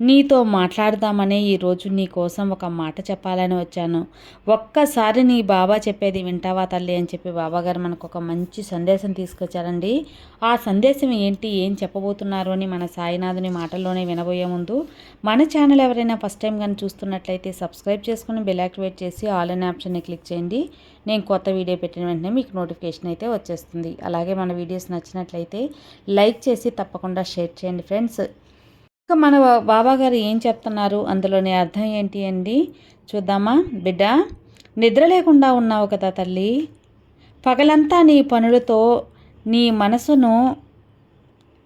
నీతో మాట్లాడదామనే ఈరోజు నీ కోసం ఒక మాట చెప్పాలని వచ్చాను. ఒక్కసారి నీ బాబా చెప్పేది వింటావా తల్లి అని చెప్పి బాబాగారు మనకు ఒక మంచి సందేశం తీసుకొచ్చారండి. ఆ సందేశం ఏంటి ఏం చెప్పబోతున్నారు అని మన సాయినాథుని మాటల్లోనే వినబోయే ముందు మన ఛానల్ ఎవరైనా ఫస్ట్ టైం కానీ చూస్తున్నట్లయితే సబ్స్క్రైబ్ చేసుకుని బెల్ యాక్టివేట్ చేసి ఆల్ అనే ఆప్షన్ని క్లిక్ చేయండి. నేను కొత్త వీడియో పెట్టిన వెంటనే మీకు నోటిఫికేషన్ అయితే వచ్చేస్తుంది. అలాగే మన వీడియోస్ నచ్చినట్లయితే లైక్ చేసి తప్పకుండా షేర్ చేయండి ఫ్రెండ్స్. ఇంకా మన బాబాగారు ఏం చెప్తున్నారు? అందులోని అర్థం ఏంటి అండి? చూద్దామా? బిడ్డ నిద్ర లేకుండా ఉన్నావు కదా తల్లి. పగలంతా నీ పనులతో నీ మనసును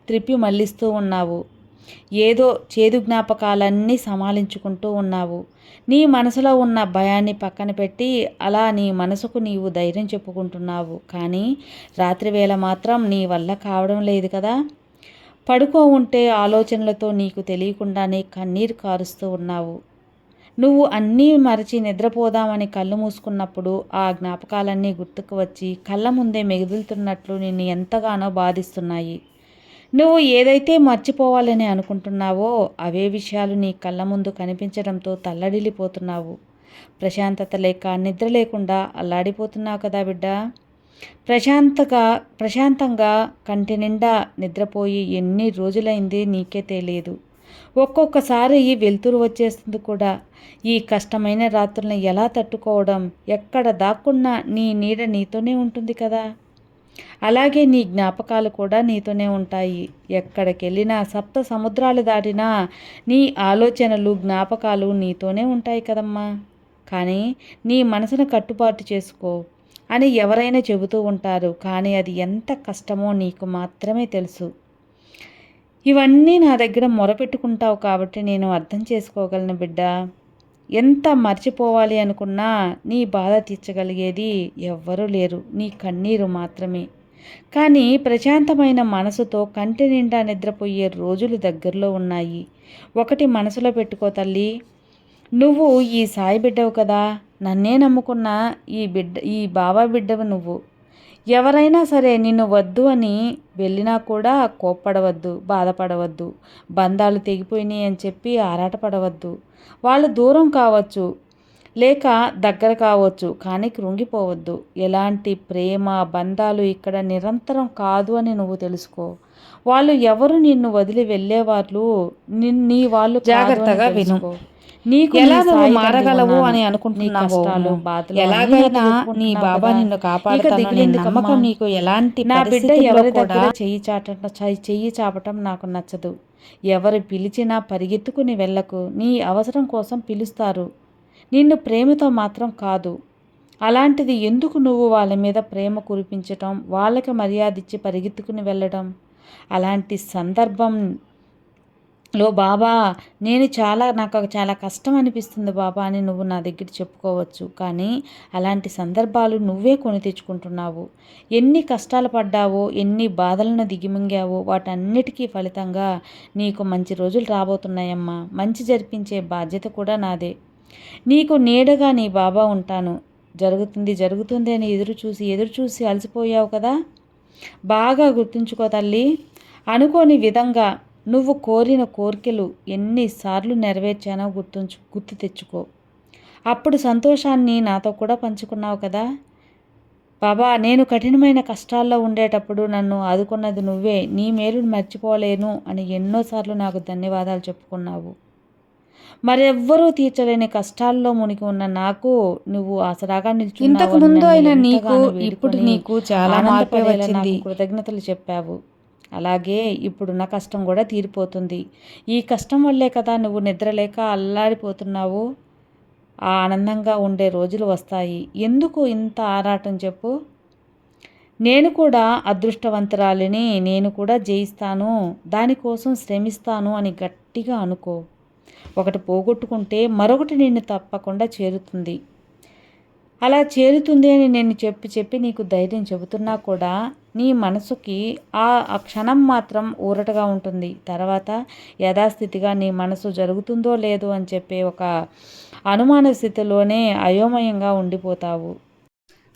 త్రిప్పి మళ్ళిస్తూ ఉన్నావు. ఏదో చేదు జ్ఞాపకాలన్నీ సమాలించుకుంటూ ఉన్నావు. నీ మనసులో ఉన్న భయాన్ని పక్కన పెట్టి అలా నీ మనసుకు నీవు ధైర్యం చెప్పుకుంటున్నావు. కానీ రాత్రివేళ మాత్రం నీ వల్ల కావడం లేదు కదా. పడుకో ఉంటే ఆలోచనలతో నీకు తెలియకుండానే కన్నీరు కారుస్తూ ఉన్నావు. నువ్వు అన్నీ మరచి నిద్రపోదామని కళ్ళు మూసుకున్నప్పుడు ఆ జ్ఞాపకాలన్నీ గుర్తుకు వచ్చి కళ్ళ ముందే మెగుదులుతున్నట్లు నిన్ను ఎంతగానో బాధిస్తున్నాయి. నువ్వు ఏదైతే మర్చిపోవాలని అనుకుంటున్నావో అవే విషయాలు నీ కళ్ళ ముందు కనిపించడంతో తల్లడిల్లిపోతున్నావు. ప్రశాంతత లేక నిద్ర లేకుండా అల్లాడిపోతున్నావు కదా బిడ్డా. ప్రశాంతగా ప్రశాంతంగా కంటి నిండా నిద్రపోయి ఎన్ని రోజులైంది నీకే తెలియదు. ఒక్కొక్కసారి ఈ వెలుతురు వచ్చేస్తుంది కూడా. ఈ కష్టమైన రాత్రులను ఎలా తట్టుకోవడం ఎక్కడ దాక్కున్నా నీ నీడ నీతోనే ఉంటుంది కదా. అలాగే నీ జ్ఞాపకాలు కూడా నీతోనే ఉంటాయి. ఎక్కడికి వెళ్ళినా సప్త సముద్రాలు దాటినా నీ ఆలోచనలు జ్ఞాపకాలు నీతోనే ఉంటాయి కదమ్మా. కానీ నీ మనసును కట్టుబాటు చేసుకో. అని ఎవరైనా చెబుతూ ఉంటారు కానీ అది ఎంత కష్టమో నీకు మాత్రమే తెలుసు. ఇవన్నీ నా దగ్గర మొరపెట్టుకుంటావు కాబట్టి నేను అర్థం చేసుకోగలను బిడ్డ. ఎంత మర్చిపోవాలి అనుకున్నా నీ బాధ తీర్చగలిగేది ఎవ్వరూ లేరు నీ కన్నీరు మాత్రమే. కానీ ప్రశాంతమైన మనసుతో కంటి నిండా నిద్రపోయే రోజులు దగ్గరలో ఉన్నాయి. ఒకటి మనసులో పెట్టుకో తల్లి. నువ్వు ఈ సాయి బిడ్డవు కదా. నన్నే నమ్ముకున్న ఈ బిడ్డ ఈ బాబా బిడ్డవు నువ్వు. ఎవరైనా సరే నిన్ను వద్దు అని వెళ్ళినా కూడా కోప్పడవద్దు బాధపడవద్దు. బంధాలు తెగిపోయినాయి అని చెప్పి ఆరాటపడవద్దు. వాళ్ళు దూరం కావచ్చు లేక దగ్గర కావచ్చు కానీ కృంగిపోవద్దు. ఎలాంటి ప్రేమ బంధాలు ఇక్కడ నిరంతరం కాదు అని నువ్వు తెలుసుకో. వాళ్ళు ఎవరు నిన్ను వదిలి వెళ్ళేవాళ్ళు నీ వాళ్ళు జాగ్రత్తగా విను. నీకు ఎలా నువ్వు మారగలవు అని. అనుకుంటున్నావో ఎలాగైనా నీ బాబా. నిన్ను కాపాడుతానని? నమ్మకం నీకు ఎలాంటి నా బిడ్డ ఎవరి దగ్గర చెయ్యి చాటం చెయ్యి- చెయ్యి చాపటం నాకు నచ్చదు ఎవరు పిలిచినా పరిగెత్తుకుని వెళ్ళకు నీ అవసరం కోసం పిలుస్తారు నిన్ను ప్రేమతో మాత్రం కాదు అలాంటిది ఎందుకు నువ్వు వాళ్ళ మీద ప్రేమ కురిపించటం వాళ్ళకి మర్యాద ఇచ్చి పరిగెత్తుకుని వెళ్ళడం అలాంటి సందర్భం లో బాబా నేను చాలా నాకు చాలా కష్టం అనిపిస్తుంది బాబా అని నువ్వు నా దగ్గర చెప్పుకోవచ్చు. కానీ అలాంటి సందర్భాలు నువ్వే కొని తెచ్చుకుంటున్నావు. ఎన్ని కష్టాలు పడ్డావో ఎన్ని బాధలను దిగిమింగావో వాటన్నిటికీ ఫలితంగా నీకు మంచి రోజులు రాబోతున్నాయమ్మా. మంచి జరిపించే బాధ్యత కూడా నాదే. నీకు నీడగా నీ బాబా ఉంటాను. జరుగుతుంది జరుగుతుంది అని ఎదురు చూసి ఎదురు చూసి అలసిపోయావు కదా? బాగా గుర్తుంచుకో తల్లి. అనుకోని విధంగా నువ్వు కోరిన కోరికలు ఎన్నిసార్లు నెరవేర్చానో గుర్తుంచు గుర్తు తెచ్చుకో. అప్పుడు సంతోషాన్ని నాతో కూడా పంచుకున్నావు కదా? బాబా నేను కఠినమైన కష్టాల్లో ఉండేటప్పుడు నన్ను ఆదుకున్నది నువ్వే. నీ మేలును మర్చిపోలేను అని ఎన్నోసార్లు నాకు ధన్యవాదాలు చెప్పుకున్నావు. మరెవ్వరూ తీర్చలేని కష్టాల్లో మునిగి ఉన్న నాకు నువ్వు ఆసరాగా నిల్చున్నావు ఇంతకు ముందు అయిన నీకు ఇప్పుడు నీకు చాలా మార్పే వచ్చింది. కృతజ్ఞతలు చెప్పావు. అలాగే ఇప్పుడున్న కష్టం కూడా తీరిపోతుంది. ఈ కష్టం వల్లే కదా నువ్వు నిద్రలేక అల్లాడిపోతున్నావు? ఆ ఆనందంగా ఉండే రోజులు వస్తాయి. ఎందుకు ఇంత ఆరాటం చెప్పు? నేను కూడా అదృష్టవంతురాలిని నేను కూడా జయిస్తాను దానికోసం శ్రమిస్తాను అని గట్టిగా అనుకో. ఒకటి పోగొట్టుకుంటే మరొకటి నిన్ను తప్పకుండా చేరుతుంది. అలా చేరుతుంది అని నేను చెప్పి చెప్పి నీకు ధైర్యం చెబుతున్నా కూడా నీ మనసుకి ఆ క్షణం మాత్రం ఊరటగా ఉంటుంది. తర్వాత యథాస్థితిగా నీ మనసు జరుగుతుందో లేదో అని చెప్పే ఒక అనుమాన స్థితిలోనే అయోమయంగా ఉండిపోతావు.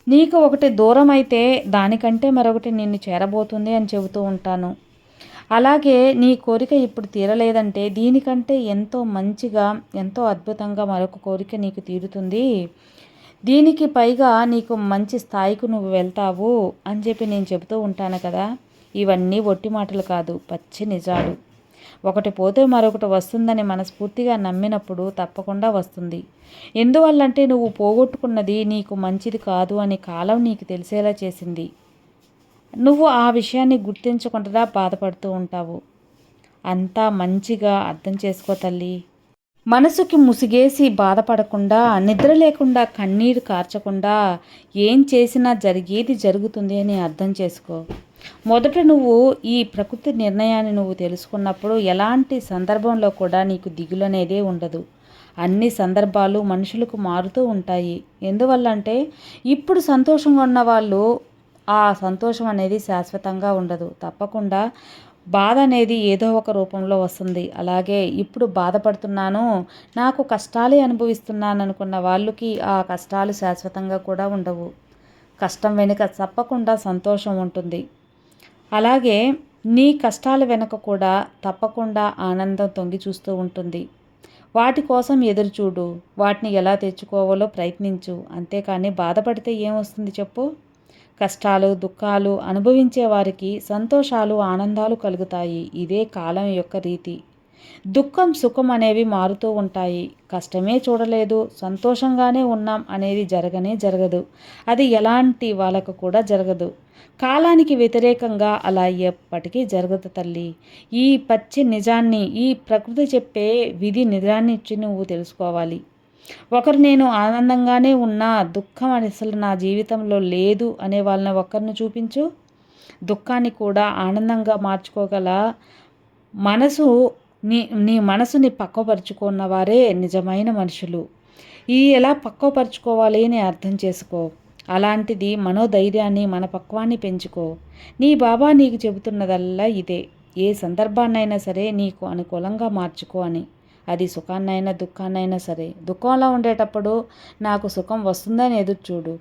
నీకు ఒకటి దూరం అయితే దానికంటే మరొకటి నిన్ను చేరబోతుంది అని చెబుతూ ఉంటాను. అలాగే నీ కోరిక ఇప్పుడు తీరలేదంటే దీనికంటే ఎంతో మంచిగా ఎంతో అద్భుతంగా మరొక కోరిక నీకు తీరుతుంది. దీనికి పైగా నీకు మంచి స్థాయికి నువ్వు వెళ్తావు అని చెప్పి నేను చెబుతూ ఉంటాను కదా. ఇవన్నీ ఒట్టి మాటలు కాదు పచ్చి నిజాలు. ఒకటి పోతే మరొకటి వస్తుందని మనస్ఫూర్తిగా నమ్మినప్పుడు తప్పకుండా వస్తుంది. ఎందువల్లంటే నువ్వు పోగొట్టుకున్నది నీకు మంచిది కాదు అని కాలం నీకు తెలిసేలా చేసింది. నువ్వు ఆ విషయాన్ని గుర్తించకుండా బాధపడుతూ ఉంటావు. అంతా మంచిగా అర్థం చేసుకో తల్లి. మనసుకి ముసిగేసి బాధపడకుండా నిద్ర లేకుండా కన్నీరు కార్చకుండా ఏం చేసినా జరిగేది జరుగుతుంది అని అర్థం చేసుకో. మొదట నువ్వు ఈ ప్రకృతి నిర్ణయాన్ని నువ్వు తెలుసుకున్నప్పుడు ఎలాంటి సందర్భంలో కూడా నీకు దిగులు అనేదే ఉండదు. అన్ని సందర్భాలు మనుషులకు మారుతూ ఉంటాయి. ఎందువల్ల అంటే ఇప్పుడు సంతోషంగా ఉన్న వాళ్ళు ఆ సంతోషం అనేది శాశ్వతంగా ఉండదు. తప్పకుండా బాధ అనేది ఏదో ఒక రూపంలో వస్తుంది. అలాగే ఇప్పుడు బాధపడుతున్నాను నాకు కష్టాలే అనుభవిస్తున్నాను అనుకున్న వాళ్ళకి ఆ కష్టాలు శాశ్వతంగా కూడా ఉండవు. కష్టం వెనుక తప్పకుండా సంతోషం ఉంటుంది. అలాగే నీ కష్టాల వెనుక కూడా తప్పకుండా ఆనందం తొంగి చూస్తూ ఉంటుంది. వాటి కోసం ఎదురుచూడు వాటిని ఎలా తెచ్చుకోవాలో ప్రయత్నించు. అంతేకాని బాధపడితే ఏమొస్తుంది చెప్పు? కష్టాలు దుఃఖాలు అనుభవించే వారికి సంతోషాలు ఆనందాలు కలుగుతాయి. ఇదే కాలం యొక్క రీతి. దుఃఖం సుఖం అనేవి మారుతూ ఉంటాయి. కష్టమే చూడలేదు సంతోషంగానే ఉన్నాం అనేది జరగనే జరగదు. అది ఎలాంటి వాళ్ళకు కూడా జరగదు. కాలానికి వ్యతిరేకంగా అలా ఎప్పటికీ జరగదు తల్లి. ఈ పచ్చి నిజాన్ని ఈ ప్రకృతి చెప్పే విధి నిజాన్ని ఇచ్చి నువ్వు తెలుసుకోవాలి. ఒకరు నేను ఆనందంగానే ఉన్నా దుఃఖం అని అసలు నా జీవితంలో లేదు అనే వాళ్ళని ఒకరిని చూపించు. దుఃఖాన్ని కూడా ఆనందంగా మార్చుకోగల మనసు నీ నీ మనసుని పక్కపరుచుకున్న వారే నిజమైన మనుషులు. ఈ ఎలా పక్కపరుచుకోవాలి అని అర్థం చేసుకో. అలాంటిది మనోధైర్యాన్ని మన పక్వాన్ని పెంచుకో. నీ బాబా నీకు చెబుతున్నదల్లా ఇదే. ఏ సందర్భాన్నైనా సరే నీకు అనుకూలంగా మార్చుకో అని. అది సుఖాన్నైనా దుఃఖాన్నైనా సరే. దుఃఖంలో ఉండేటప్పుడు నాకు సుఖం వస్తుందని ఎదురు చూడు.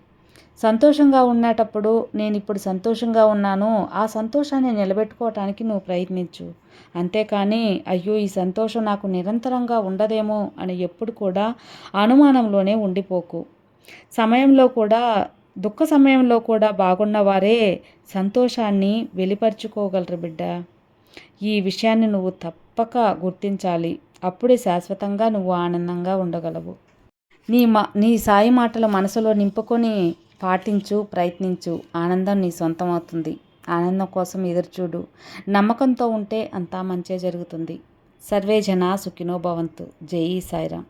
సంతోషంగా ఉండేటప్పుడు నేను ఇప్పుడు సంతోషంగా ఉన్నాను. ఆ సంతోషాన్ని నిలబెట్టుకోవటానికి నువ్వు ప్రయత్నించు. అంతేకాని అయ్యో ఈ సంతోషం నాకు నిరంతరంగా ఉండదేమో అని ఎప్పుడు కూడా అనుమానంలోనే ఉండిపోకు. సమయంలో కూడా దుఃఖ సమయంలో కూడా బాగున్నవారే సంతోషాన్ని వెలిపరుచుకోగలరు బిడ్డ. ఈ విషయాన్ని నువ్వు తప్పక గుర్తించాలి. అప్పుడే శాశ్వతంగా నువ్వు ఆనందంగా ఉండగలవు. నీ మా నీ సాయి మాటలు మనసులో నింపుకొని పాటించు ప్రయత్నించు. ఆనందం నీ సొంతం అవుతుంది ఆనందం కోసం ఎదురుచూడు. నమ్మకంతో ఉంటే అంతా మంచే జరుగుతుంది. సర్వే జనా సుఖినో భవంతు. జై సాయిరామ్.